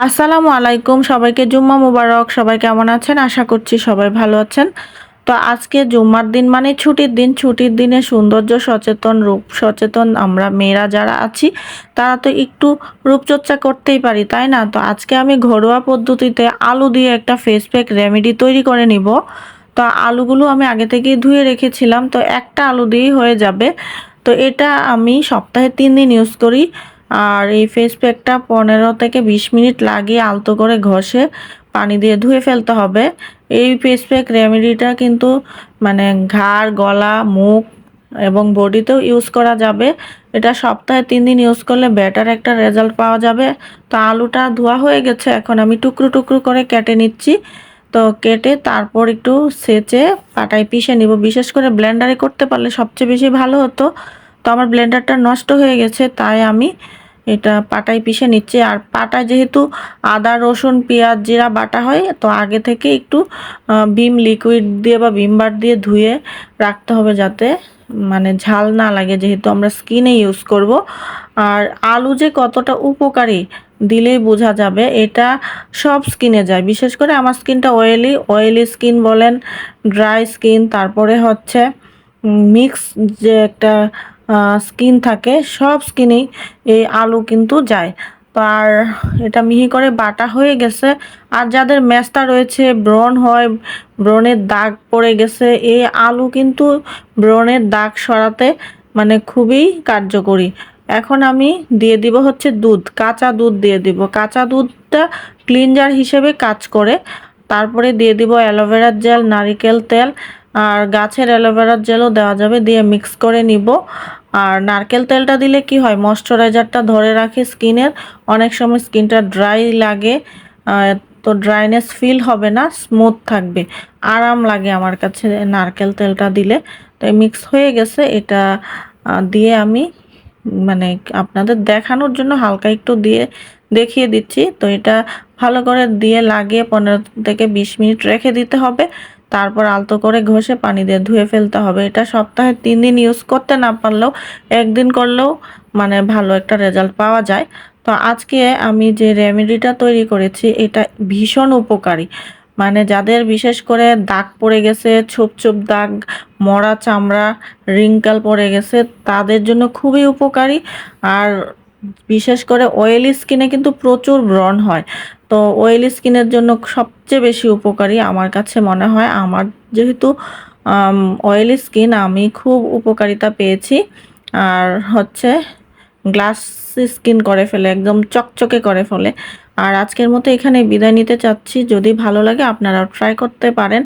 আসসালামু আলাইকুম, সবাইকে জুম্মা মুবারক, সবাই কেমন আছেন? আশা করছি সবাই ভালো আছেন। তো আজকে জুম্মার দিন মানে ছুটির দিন। ছুটির দিনে সৌন্দর্য সচেতন রূপ, সচেতন আমরা মেয়েরা যারা আছি, তারা তো একটু রূপচর্চা করতেই পারি, তাই না? তো আজকে আমি ঘরোয়া পদ্ধতিতে আলু দিয়ে একটা ফেস প্যাক রেমেডি তৈরি করে নিব। তো আলুগুলো আমি আগে থেকেই ধুয়ে রেখেছিলাম, তো একটা আলু দিয়েই হয়ে যাবে। তো এটা আমি সপ্তাহে তিন দিন ইউজ করি। আর এই ফেস প্যাকটা পনেরো থেকে বিশ মিনিট লাগিয়ে আলতো করে ঘষে পানি দিয়ে ধুয়ে ফেলতে হবে। এই ফেস প্যাক রেমেডিটা কিন্তু মানে ঘাড়, গলা, মুখ এবং বডিতেও ইউজ করা যাবে। এটা সপ্তাহে তিন দিন ইউজ করলে বেটার একটা রেজাল্ট পাওয়া যাবে। তো আলুটা ধোয়া হয়ে গেছে, এখন আমি টুকরো টুকরো করে কেটে নিচ্ছি। তো কেটে তারপর একটু সেচে পাটায় পিষে নিব। বিশেষ করে ব্লেন্ডারে করতে পারলে সবচেয়ে বেশি ভালো হতো। তো আমার ব্লেন্ডারটা নষ্ট হয়ে গেছে, তাই আমি এটা পাটায় পিষে নিচ্ছে। আর পাটায় যেহেতু আদা, রসুন, পেঁয়াজ, জিরা বাটা হয়, তো আগে থেকে একটু বিম লিকুইড দিয়ে বা বিম বার দিয়ে ধুয়ে রাখতে হবে যাতে মানে ঝাল না লাগে, যেহেতু আমরা স্কিনে ইউজ করব। আর আলু যে কতটা উপকারী দিলেই বোঝা যাবে, এটা সব স্কিনে যায়। বিশেষ করে আমার স্কিনটা অয়েলি অয়েলি স্কিন বলেন ড্রাই স্কিন তারপরে হচ্ছে মিক্স যে একটা স্কিন থাকে, সব স্কিনেই এই আলু কিন্তু যায়। তো আর এটা মিহি করে বাটা হয়ে গেছে। আর যাদের মেস্তা রয়েছে, ব্রণ হয়, ব্রণের দাগ পড়ে গেছে, এই আলু কিন্তু ব্রণের দাগ সরাতে মানে খুবই কার্যকরী। এখন আমি দিয়ে দিব হচ্ছে দুধ, কাঁচা দুধ দিয়ে দিব। কাঁচা দুধটা ক্লিনজার হিসেবে কাজ করে। তারপরে দিয়ে দিব অ্যালোভেরার জেল, নারিকেল তেল, আর গাছের অ্যালোভেরার জেলও দেওয়া যাবে, দিয়ে মিক্স করে নিব। আর নারকেল তেলটা দিলে কি হয়? ময়শ্চারাইজারটা ধরে রাখে স্কিনের। অনেক সময় স্কিনটা ড্রাই লাগে তো ড্রাইনেস ফিল হবে না, স্মুথ থাকবে। আরাম লাগে আমার কাছে নারকেল তেলটা দিলে। তো মিক্স হয়ে গেছে। এটা দিয়ে আমি মানে আপনাদের দেখানোর জন্য হালকা একটু দিয়ে দেখিয়ে দিচ্ছি। তো এটা ভালো করে দিয়ে লাগিয়ে পনেরো থেকে বিশ মিনিট রেখে দিতে হবে। তারপর আলতো করে ঘষে পানি দিয়ে ধুয়ে ফেলতে হবে। এটা সপ্তাহে তিন দিন ইউজ করতে না পারলেও একদিন করলেও মানে ভালো একটা রেজাল্ট পাওয়া যায়। তো আজকে আমি যে রেমেডিটা তৈরি করেছি, এটা ভীষণ উপকারী। মানে যাদের বিশেষ করে দাগ পড়ে গেছে, ছোপ ছোপ দাগ, মরা চামড়া রিঙ্কাল পড়ে গেছে, তাদের জন্য খুবই উপকারী। আর বিশেষ করে অয়েলি স্কিনে কিন্তু প্রচুর ব্রণ হয়। তো অয়েলি স্কিনের জন্য সবচেয়ে বেশি উপকারী আমার কাছে মনে হয়। আমার যেহেতু অয়েলি স্কিন আমি খুব উপকারিতা পেয়েছি। আর হচ্ছে গ্লাস স্কিন করে ফেলে, একদম চকচকে করে ফেলে। আর আজকের মতো এখানে বিদায় নিতে চাচ্ছি। যদি ভালো লাগে আপনারা ট্রাই করতে পারেন।